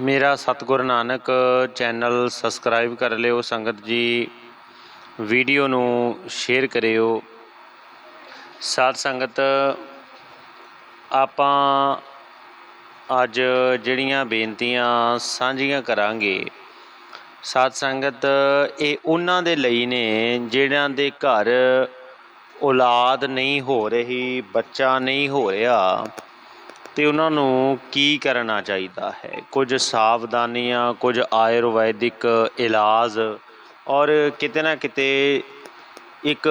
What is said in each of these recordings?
ਮੇਰਾ ਸਤਿਗੁਰ Nanak channel subscribe ਕਰ ਲਿਓ, ਸੰਗਤ ਜੀ। ਵੀਡੀਓ ਨੂੰ ਸ਼ੇਅਰ ਕਰਿਓ। ਸਾਧ ਸੰਗਤ, ਆਪਾਂ ਅੱਜ ਜਿਹੜੀਆਂ ਬੇਨਤੀਆਂ ਸਾਂਝੀਆਂ ਕਰਾਂਗੇ, ਸਾਧ ਸੰਗਤ, ਇਹ ਉਹਨਾਂ ਦੇ ਲਈ ਨੇ ਜਿਹੜਿਆਂ ਦੇ ਘਰ ਔਲਾਦ ਨਹੀਂ ਹੋ ਰਹੀ, ਬੱਚਾ ਨਹੀਂ ਹੋ ਰਿਹਾ। ਤੇ ਉਹਨਾਂ ਨੂੰ ਕੀ ਕਰਨਾ ਚਾਹੀਦਾ ਹੈ? ਕੁਝ ਸਾਵਧਾਨੀਆਂ, ਕੁਝ ਆਯੁਰਵੈਦਿਕ ਇਲਾਜ ਔਰ ਕਿਤੇ ਨਾ ਕਿਤੇ ਇੱਕ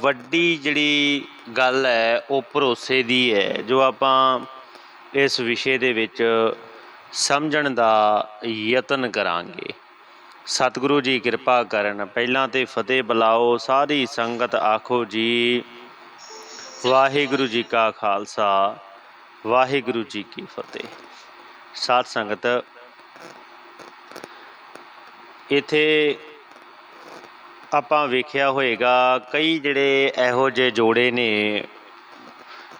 ਵੱਡੀ ਜਿਹੜੀ ਗੱਲ ਹੈ, ਉਹ ਭਰੋਸੇ ਦੀ ਹੈ, ਜੋ ਆਪਾਂ ਇਸ ਵਿਸ਼ੇ ਦੇ ਵਿੱਚ ਸਮਝਣ ਦਾ ਯਤਨ ਕਰਾਂਗੇ। ਸਤਿਗੁਰੂ ਜੀ ਕਿਰਪਾ ਕਰਨ, ਪਹਿਲਾਂ ਤੇ ਫਤਿਹ ਬੁਲਾਓ, ਸਾਰੀ ਸੰਗਤ ਆਖੋ ਜੀ, ਵਾਹਿਗੁਰੂ ਜੀ ਕਾ ਖਾਲਸਾ। ਵਾਹਿਗੁਰੂ ਜੀ ਕੀ ਫਤਿਹ। ਸਾਧ ਸੰਗਤ, ਇਥੇ ਆਪਾਂ ਵੇਖਿਆ ਹੋਏਗਾ, ਕਈ ਜਿਹੜੇ ਇਹੋ ਜਿਹੇ ਜੋੜੇ ਨੇ,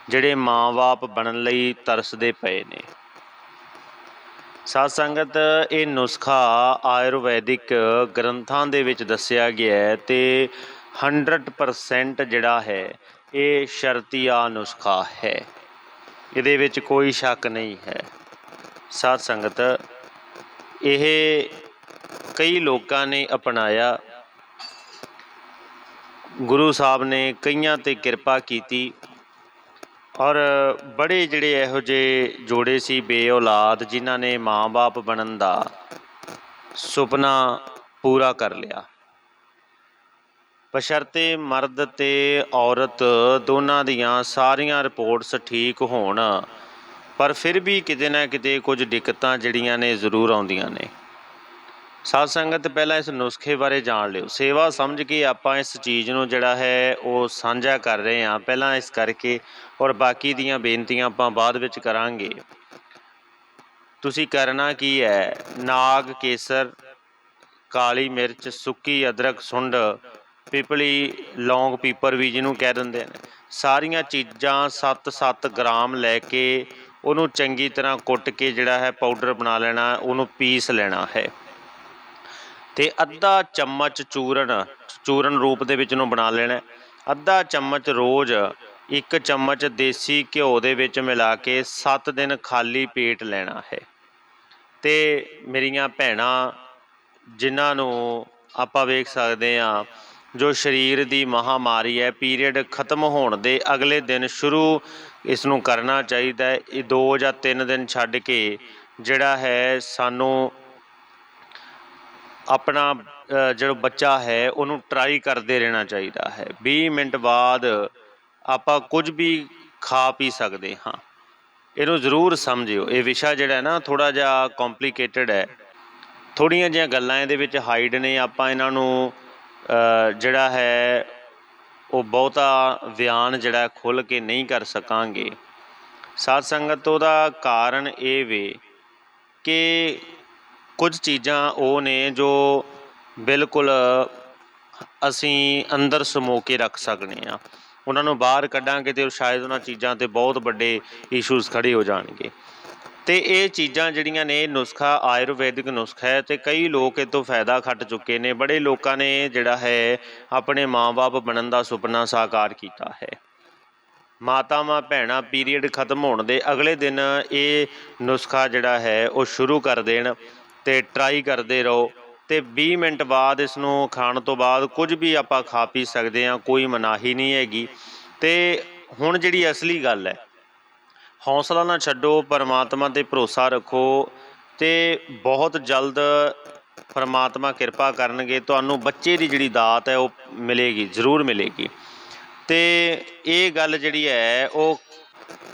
ਜਿਹੜੇ ਮਾਂ-ਬਾਪ ਬਣਨ ਲਈ ਤਰਸਦੇ ਪਏ ਨੇ। ਸਾਧ ਸੰਗਤ, ਇਹ ਨੁਸਖਾ ਆਯੁਰਵੈਦਿਕ ਗ੍ਰੰਥਾਂ ਦੇ ਵਿੱਚ ਦੱਸਿਆ ਗਿਆ ਹੈ ਤੇ 100% ਜਿਹੜਾ ਹੈ, ਇਹ ਸ਼ਰਤੀਆ ਨੁਸਖਾ ਹੈ। ਇਹਦੇ ਵਿੱਚ ਕੋਈ ਸ਼ੱਕ ਨਹੀਂ ਹੈ। ਸਾਧ ਸੰਗਤ, ਇਹ ਕਈ ਲੋਕਾਂ ਨੇ ਅਪਣਾਇਆ। ਗੁਰੂ ਸਾਹਿਬ ਨੇ ਕਈਆਂ ਤੇ ਕਿਰਪਾ ਕੀਤੀ ਔਰ ਬੜੇ ਜਿਹੜੇ ਇਹੋ ਜਿਹੇ ਜੋੜੇ ਸੀ ਬੇਔਲਾਦ ਜਿਨ੍ਹਾਂ ਨੇ ਮਾਂ-ਬਾਪ ਬਣਨ ਦਾ ਸੁਪਨਾ ਪੂਰਾ ਕਰ ਲਿਆ। ਬਸ਼ਰਤੇ ਮਰਦ ਤੇ ਔਰਤ ਦੋਨਾਂ ਦੀਆਂ ਸਾਰੀਆਂ ਰਿਪੋਰਟਸ ਠੀਕ ਹੋਣ, ਪਰ ਫਿਰ ਵੀ ਕਿਤੇ ਨਾ ਕਿਤੇ ਕੁਝ ਦਿੱਕਤਾਂ ਜਿਹੜੀਆਂ ਨੇ ਜ਼ਰੂਰ ਆਉਂਦੀਆਂ ਨੇ। ਸਾਧ ਸੰਗਤ, ਪਹਿਲਾਂ ਇਸ ਨੁਸਖੇ ਬਾਰੇ ਜਾਣ ਲਿਓ। ਸੇਵਾ ਸਮਝ ਕੇ ਆਪਾਂ ਇਸ ਚੀਜ਼ ਨੂੰ ਜਿਹੜਾ ਹੈ, ਉਹ ਸਾਂਝਾ ਕਰ ਰਹੇ ਹਾਂ। ਪਹਿਲਾਂ ਇਸ ਕਰਕੇ ਔਰ ਬਾਕੀ ਦੀਆਂ ਬੇਨਤੀਆਂ ਆਪਾਂ ਬਾਅਦ ਵਿੱਚ ਕਰਾਂਗੇ। ਤੁਸੀਂ ਕਰਨਾ ਕੀ ਹੈ? ਨਾਗ ਕੇਸਰ, ਕਾਲੀ ਮਿਰਚ, ਸੁੱਕੀ ਅਦਰਕ, ਸੁੰਡ ਪਿਪਲੀ ਲੌਂਗ ਪੀਪਰ ਵੀ ਜਿਹਨੂੰ ਕਹਿ ਦਿੰਦੇ ਨੇ। ਸਾਰੀਆਂ ਚੀਜ਼ਾਂ 7-7 ਗ੍ਰਾਮ ਲੈ ਕੇ ਉਹਨੂੰ ਚੰਗੀ ਤਰ੍ਹਾਂ ਕੁੱਟ ਕੇ ਜਿਹੜਾ ਹੈ ਪਾਊਡਰ ਬਣਾ ਲੈਣਾ, ਉਹਨੂੰ ਪੀਸ ਲੈਣਾ ਹੈ। ਤੇ ਅੱਧਾ ਚਮਚ ਚੂਰਨ ਚੂਰਨ ਰੂਪ ਦੇ ਵਿੱਚ ਨੂੰ ਬਣਾ ਲੈਣਾ ਅੱਧਾ ਚਮਚ ਰੋਜ਼, ਇੱਕ ਚਮਚ ਦੇਸੀ ਘਿਓ ਦੇ ਵਿੱਚ ਮਿਲਾ ਕੇ 7 ਦਿਨ ਖਾਲੀ ਪੇਟ ਲੈਣਾ ਹੈ। ਤੇ ਮੇਰੀਆਂ ਭੈਣਾਂ, ਜਿਨ੍ਹਾਂ ਨੂੰ ਆਪਾਂ ਵੇਖ ਸਕਦੇ ਹਾਂ ਜੋ ਸਰੀਰ ਦੀ ਮਹਾਮਾਰੀ ਹੈ, ਪੀਰੀਅਡ ਖਤਮ ਹੋਣ ਦੇ ਅਗਲੇ ਦਿਨ ਸ਼ੁਰੂ ਇਸ ਨੂੰ ਕਰਨਾ ਚਾਹੀਦਾ ਹੈ। ਇਹ 2 ਜਾਂ 3 ਦਿਨ ਛੱਡ ਕੇ ਜਿਹੜਾ ਹੈ, ਸਾਨੂੰ ਆਪਣਾ ਜਿਹੜਾ ਬੱਚਾ ਹੈ, ਉਹਨੂੰ ਟਰਾਈ ਕਰਦੇ ਰਹਿਣਾ ਚਾਹੀਦਾ ਹੈ। 20 ਮਿੰਟ ਬਾਅਦ ਆਪਾਂ ਕੁਝ ਵੀ ਖਾ ਪੀ ਸਕਦੇ ਹਾਂ। ਇਹਨੂੰ ਜ਼ਰੂਰ ਸਮਝਿਓ। ਇਹ ਵਿਸ਼ਾ ਜਿਹੜਾ ਹੈ ਨਾ ਥੋੜਾ ਜਿਹਾ ਕੰਪਲਿਕੇਟਡ ਹੈ। ਥੋੜੀਆਂ ਜਿਹੀਆਂ ਗੱਲਾਂ ਇਹਦੇ ਵਿੱਚ ਹਾਈਡ ਨੇ। ਆਪਾਂ ਇਹਨਾਂ ਨੂੰ ਜਿਹੜਾ ਹੈ, ਉਹ ਬਹੁਤਾ ਬਿਆਨ ਜਿਹੜਾ ਖੁੱਲ ਕੇ ਨਹੀਂ ਕਰ ਸਕਾਂਗੇ। ਸਾਧ ਸੰਗਤ, ਉਹਦਾ ਕਾਰਨ ਇਹ ਵੇ ਕਿ ਕੁਝ ਚੀਜ਼ਾਂ ਉਹ ਨੇ ਜੋ ਬਿਲਕੁਲ ਅਸੀਂ ਅੰਦਰ ਸਮੋ ਕੇ ਰੱਖ ਸਕਦੇ ਆ। ਉਹਨਾਂ ਨੂੰ ਬਾਹਰ ਕੱਢਾਂਗੇ ਤੇ ਸ਼ਾਇਦ ਉਹਨਾਂ ਚੀਜ਼ਾਂ ਤੇ ਬਹੁਤ ਵੱਡੇ ਇਸ਼ੂਜ਼ ਖੜੇ ਹੋ ਜਾਣਗੇ। ਤੇ ਇਹ ਚੀਜ਼ਾਂ ਜਿਹੜੀਆਂ ਨੇ, ਨੁਸਖਾ, ਆਯੁਰਵੈਦਿਕ ਨੁਸਖਾ ਹੈ ਤੇ ਕਈ ਲੋਕ ਇਹ ਤੋਂ ਫਾਇਦਾ ਖੱਟ ਚੁੱਕੇ ਨੇ। ਬੜੇ ਲੋਕਾਂ ਨੇ ਜਿਹੜਾ ਹੈ, ਆਪਣੇ ਮਾਂ-ਬਾਪ ਬਣਨ ਦਾ ਸੁਪਨਾ ਸਾਕਾਰ ਕੀਤਾ ਹੈ। ਮਾਤਾਵਾਂ, ਭੈਣਾਂ ਪੀਰੀਅਡ ਖਤਮ ਹੋਣ ਦੇ ਅਗਲੇ ਦਿਨ ਇਹ ਨੁਸਖਾ ਜਿਹੜਾ ਹੈ, ਉਹ ਸ਼ੁਰੂ ਕਰ ਦੇਣ ਤੇ ਟਰਾਈ ਕਰਦੇ ਰਹੋ ਤੇ 20 ਮਿੰਟ ਬਾਅਦ ਇਸ ਨੂੰ ਖਾਣ ਤੋਂ ਬਾਅਦ ਕੁਝ ਵੀ ਆਪਾਂ ਖਾ ਪੀ ਸਕਦੇ ਹਾਂ, ਕੋਈ ਮਨਾਹੀ ਨਹੀਂ ਹੈਗੀ। ਤੇ ਹੁਣ ਜਿਹੜੀ ਅਸਲੀ ਗੱਲ ਹੈ ਹੌਸਲਾ ਨਾ ਛੱਡੋ, ਪਰਮਾਤਮਾ ਤੇ ਭਰੋਸਾ ਰੱਖੋ ਤੇ ਬਹੁਤ ਜਲਦ ਪਰਮਾਤਮਾ ਕਿਰਪਾ ਕਰਨਗੇ, ਤੁਹਾਨੂੰ ਬੱਚੇ ਦੀ ਜਿਹੜੀ ਦਾਤ ਹੈ ਉਹ ਮਿਲੇਗੀ, ਜ਼ਰੂਰ ਮਿਲੇਗੀ। ਤੇ ਇਹ ਗੱਲ ਜਿਹੜੀ ਹੈ, ਉਹ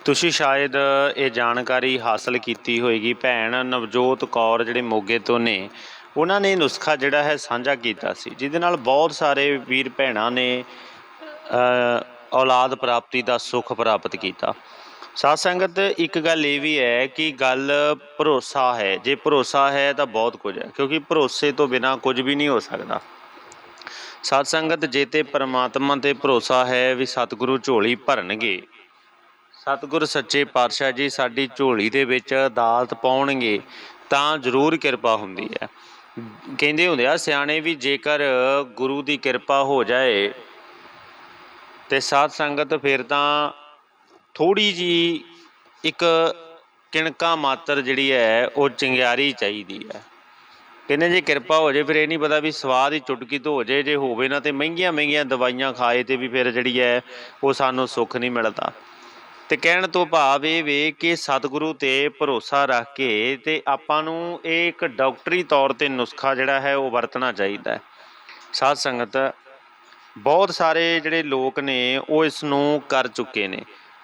ਤੁਸੀਂ ਸ਼ਾਇਦ ਇਹ ਜਾਣਕਾਰੀ ਹਾਸਲ ਕੀਤੀ ਹੋਏਗੀ, ਭੈਣ ਨਵਜੋਤ ਕੌਰ ਜਿਹੜੇ ਮੋਗੇ ਤੋਂ ਨੇ, ਉਹਨਾਂ ਨੇ ਨੁਸਖਾ ਜਿਹੜਾ ਹੈ ਸਾਂਝਾ ਕੀਤਾ ਸੀ, ਜਿਹਦੇ ਨਾਲ ਬਹੁਤ ਸਾਰੇ ਵੀਰ ਭੈਣਾਂ ਨੇ ਔਲਾਦ ਪ੍ਰਾਪਤੀ ਦਾ ਸੁੱਖ ਪ੍ਰਾਪਤ ਕੀਤਾ। ਸਾਧ ਸੰਗਤ, ਇੱਕ ਗੱਲ ਇਹ ਵੀ ਹੈ ਕਿ ਗੱਲ ਭਰੋਸਾ ਹੈ। ਜੇ ਭਰੋਸਾ ਹੈ ਤਾਂ ਬਹੁਤ ਕੁਝ ਹੈ, ਕਿਉਂਕਿ ਭਰੋਸੇ ਤੋਂ ਬਿਨਾ ਕੁਝ ਵੀ ਨਹੀਂ ਹੋ ਸਕਦਾ। ਸਾਧ ਸੰਗਤ, ਜੇ ਤੇ ਪਰਮਾਤਮਾ ਤੇ ਭਰੋਸਾ ਹੈ ਵੀ ਸਤਿਗੁਰੂ ਝੋਲੀ ਭਰਨਗੇ, ਸਤਿਗੁਰ ਸੱਚੇ ਪਾਤਸ਼ਾਹ ਜੀ ਸਾਡੀ ਝੋਲੀ ਦੇ ਵਿੱਚ ਦਾਲਤ ਪਾਉਣਗੇ, ਤਾਂ ਜ਼ਰੂਰ ਕਿਰਪਾ ਹੁੰਦੀ ਹੈ। ਕਹਿੰਦੇ ਹੁੰਦੇ ਆ, ਸਿਆਣੇ ਵੀ ਜੇਕਰ ਗੁਰੂ ਦੀ ਕਿਰਪਾ ਹੋ ਜਾਏ ਤੇ ਸਾਧ ਸੰਗਤ ਫਿਰ ਤਾਂ ਥੋੜੀ ਜੀ ਇੱਕ ਕਿਣਕਾ ਮਾਤਰ ਜਿਹੜੀ ਹੈ, ਉਹ ਚੰਗਿਆਰੀ ਚਾਹੀਦੀ ਹੈ। ਕਹਿੰਦੇ ਜੇ ਕਿਰਪਾ ਹੋ ਜੇ, ਫਿਰ ਇਹ ਨਹੀਂ ਪਤਾ ਵੀ ਸਵਾਦ ਹੀ ਚੁਟਕੀ ਤੋਂ ਹੋ ਜੇ। ਜੇ ਹੋਵੇ ਨਾ ਤੇ ਮਹਿੰਗੀਆਂ ਮਹਿੰਗੀਆਂ ਦਵਾਈਆਂ ਖਾਏ ਤੇ ਵੀ ਫਿਰ ਜਿਹੜੀ ਹੈ, ਉਹ ਸਾਨੂੰ ਸੁੱਖ ਨਹੀਂ ਮਿਲਦਾ। ਤੇ ਕਹਿਣ ਤੋਂ ਭਾਵ ਇਹ ਵੇ ਕਿ ਸਤਿਗੁਰੂ ਤੇ ਭਰੋਸਾ ਰੱਖ ਕੇ ਤੇ ਆਪਾਂ ਨੂੰ ਇਹ ਇੱਕ ਡਾਕਟਰੀ ਤੌਰ ਤੇ ਨੁਸਖਾ ਜਿਹੜਾ ਹੈ, ਉਹ ਵਰਤਣਾ ਚਾਹੀਦਾ ਹੈ। ਸਾਧ ਸੰਗਤ, ਬਹੁਤ ਸਾਰੇ ਜਿਹੜੇ ਲੋਕ ਨੇ, ਉਹ ਇਸ ਨੂੰ ਕਰ ਚੁੱਕੇ ਨੇ।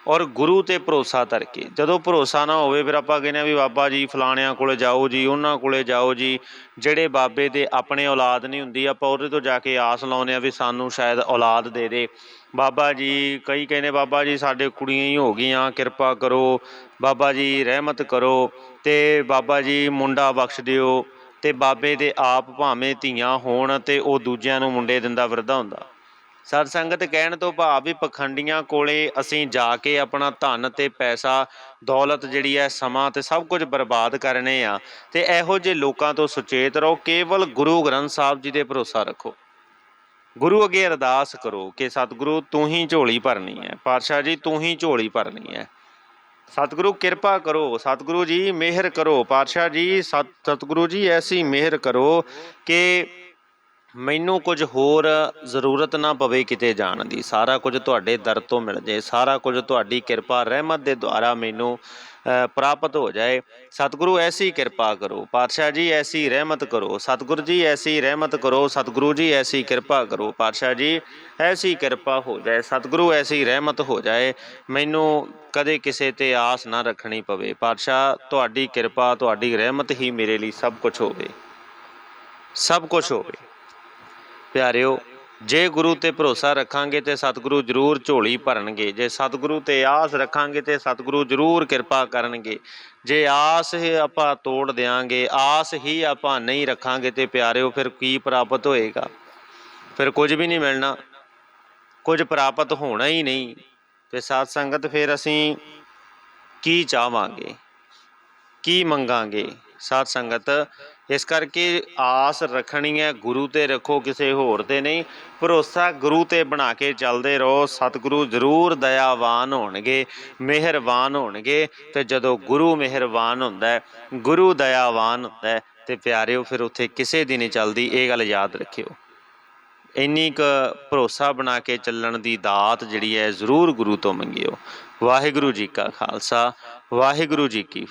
ਔਰ ਗੁਰੂ ਤੇ ਭਰੋਸਾ ਧਰ ਕੇ ਜਦੋਂ ਭਰੋਸਾ ਨਾ ਹੋਵੇ, ਫਿਰ ਆਪਾਂ ਕਹਿੰਦੇ ਆ ਵੀ ਬਾਬਾ ਜੀ, ਫਲਾਣਿਆਂ ਕੋਲੇ ਜਾਓ ਜੀ, ਉਹਨਾਂ ਕੋਲੇ ਜਾਓ ਜੀ। ਜਿਹੜੇ ਬਾਬੇ ਦੇ ਆਪਣੇ ਔਲਾਦ ਨਹੀਂ ਹੁੰਦੀ, ਆਪਾਂ ਉਹਦੇ ਤੋਂ ਜਾ ਕੇ ਆਸ ਲਾਉਂਦੇ ਆ ਵੀ ਸਾਨੂੰ ਸ਼ਾਇਦ ਔਲਾਦ ਦੇ ਦੇ। ਬਾਬਾ ਜੀ, ਕਈ ਕਹਿੰਦੇ ਬਾਬਾ ਜੀ, ਸਾਡੇ ਕੁੜੀਆਂ ਹੀ ਹੋ ਗਈਆਂ, ਕਿਰਪਾ ਕਰੋ। ਬਾਬਾ ਜੀ, ਰਹਿਮਤ ਕਰੋ। ਤੇ ਬਾਬਾ ਜੀ, ਮੁੰਡਾ ਬਖਸ਼ ਦਿਓ। ਤੇ ਬਾਬੇ ਦੇ ਆਪ ਭਾਵੇਂ ਧੀਆਂ ਹੋਣ ਤੇ ਉਹ ਦੂਜਿਆਂ ਨੂੰ ਮੁੰਡੇ ਦਿੰਦਾ ਫਿਰਦਾ ਹੁੰਦਾ। ਸਤ ਸੰਗਤ ਕਹਿਣ ਤੋਂ ਭਾਵ ਵੀ ਪਖੰਡੀਆਂ ਕੋਲੇ ਅਸੀਂ ਜਾ ਕੇ ਆਪਣਾ ਧਨ ਤੇ ਪੈਸਾ, ਦੌਲਤ ਜਿਹੜੀ ਹੈ, ਸਮਾਂ ਤੇ ਸਭ ਕੁਝ ਬਰਬਾਦ ਕਰਨੇ ਆ। ਤੇ ਇਹੋ ਜਿਹੇ ਲੋਕਾਂ ਤੋਂ ਸੁਚੇਤ ਰਹੋ, ਕੇਵਲ ਗੁਰੂ ਗ੍ਰੰਥ ਸਾਹਿਬ ਜੀ ਦੇ ਭਰੋਸਾ ਰੱਖੋ। ਗੁਰੂ ਅੱਗੇ ਅਰਦਾਸ ਕਰੋ ਕਿ ਸਤਿਗੁਰੂ ਤੂੰ ਹੀ ਝੋਲੀ ਭਰਨੀ ਹੈ। ਪਾਤਸ਼ਾਹ ਜੀ, ਤੂੰ ਹੀ ਝੋਲੀ ਭਰਨੀ ਹੈ। ਸਤਿਗੁਰੂ ਕਿਰਪਾ ਕਰੋ, ਸਤਿਗੁਰੂ ਜੀ ਮਿਹਰ ਕਰੋ। ਪਾਤਸ਼ਾਹ ਜੀ, ਸਤ, ਸਤਿਗੁਰੂ ਜੀ ਐਸੀ ਮਿਹਰ ਕਰੋ ਕਿ ਮੈਨੂੰ ਕੁਝ ਹੋਰ ਜ਼ਰੂਰਤ ਨਾ ਪਵੇ ਕਿਤੇ ਜਾਣ ਦੀ। ਸਾਰਾ ਕੁਝ ਤੁਹਾਡੇ ਦਰ ਤੋਂ ਮਿਲ ਜੇ। ਸਾਰਾ ਕੁਝ ਤੁਹਾਡੀ ਕਿਰਪਾ, ਰਹਿਮਤ ਦੇ ਦੁਆਰਾ ਮੈਨੂੰ ਪ੍ਰਾਪਤ ਹੋ ਜਾਏ। ਸਤਿਗੁਰੂ, ਐਸੀ ਕਿਰਪਾ ਕਰੋ। ਪਾਤਸ਼ਾਹ ਜੀ, ਐਸੀ ਰਹਿਮਤ ਕਰੋ। ਸਤਿਗੁਰੂ ਜੀ, ਐਸੀ ਰਹਿਮਤ ਕਰੋ। ਸਤਿਗੁਰੂ ਜੀ, ਐਸੀ ਕਿਰਪਾ ਕਰੋ। ਪਾਤਸ਼ਾਹ ਜੀ, ਐਸੀ ਕਿਰਪਾ ਹੋ ਜਾਏ। ਸਤਿਗੁਰੂ, ਐਸੀ ਰਹਿਮਤ ਹੋ ਜਾਏ। ਮੈਨੂੰ ਕਦੇ ਕਿਸੇ ਤੇ ਆਸ ਨਾ ਰੱਖਣੀ ਪਵੇ। ਪਾਤਸ਼ਾਹ, ਤੁਹਾਡੀ ਕਿਰਪਾ, ਤੁਹਾਡੀ ਰਹਿਮਤ ਹੀ ਮੇਰੇ ਲਈ ਸਭ ਕੁਝ ਹੋਵੇ। ਸਭ ਕੁਝ ਹੋਵੇ। ਪਿਆਰਿਓ, ਜੇ ਗੁਰੂ ਤੇ ਭਰੋਸਾ ਰੱਖਾਂਗੇ ਤੇ ਸਤਿਗੁਰੂ ਜ਼ਰੂਰ ਝੋਲੀ ਭਰਨਗੇ। ਜੇ ਸਤਿਗੁਰੂ ਤੇ ਆਸ ਰੱਖਾਂਗੇ ਤੇ ਸਤਿਗੁਰੂ ਜ਼ਰੂਰ ਕਿਰਪਾ ਕਰਨਗੇ। ਜੇ ਆਸ ਹੀ ਆਪਾਂ ਤੋੜ ਦਿਆਂਗੇ, ਆਸ ਹੀ ਆਪਾਂ ਨਹੀਂ ਰੱਖਾਂਗੇ ਤੇ ਪਿਆਰਿਓ, ਫਿਰ ਕੀ ਪ੍ਰਾਪਤ ਹੋਏਗਾ? ਫਿਰ ਕੁਝ ਵੀ ਨਹੀਂ ਮਿਲਣਾ। ਕੁਝ ਪ੍ਰਾਪਤ ਹੋਣਾ ਹੀ ਨਹੀਂ। ਤੇ ਸਾਧ ਸੰਗਤ ਫਿਰ ਅਸੀਂ ਕੀ ਚਾਹਾਂਗੇ? ਕੀ ਮੰਗਾਂਗੇ? ਸਾਧ ਸੰਗਤ ਇਸ ਕਰਕੇ ਆਸ ਰੱਖਣੀ ਹੈ, ਗੁਰੂ ਤੇ ਰੱਖੋ ਕਿਸੇ ਹੋਰ ਤੇ ਨਹੀਂ। ਭਰੋਸਾ ਗੁਰੂ ਤੇ ਬਣਾ ਕੇ ਚੱਲਦੇ ਰਹੋ। ਸਤਿਗੁਰੂ ਜ਼ਰੂਰ ਦਇਆਵਾਨ ਹੋਣਗੇ, ਮਿਹਰਬਾਨ ਹੋਣਗੇ ਤੇ ਜਦੋਂ ਗੁਰੂ ਮਿਹਰਬਾਨ ਹੁੰਦਾ ਹੈ, ਗੁਰੂ ਦਇਆਵਾਨ ਹੁੰਦਾ ਹੈ, ਤੇ ਪਿਆਰਿਓ, ਫਿਰ ਉੱਥੇ ਕਿਸੇ ਦੀ ਨਹੀਂ ਚੱਲਦੀ। ਇਹ ਗੱਲ ਯਾਦ ਰੱਖਿਓ। ਇੰਨੀ ਕੁ ਭਰੋਸਾ ਬਣਾ ਕੇ ਚੱਲਣ ਦੀ ਦਾਤ ਜਿਹੜੀ ਹੈ, ਜ਼ਰੂਰ ਗੁਰੂ ਤੋਂ ਮੰਗਿਓ। ਵਾਹਿਗੁਰੂ ਜੀ ਕਾ ਖਾਲਸਾ, ਵਾਹਿਗੁਰੂ ਜੀ ਕੀ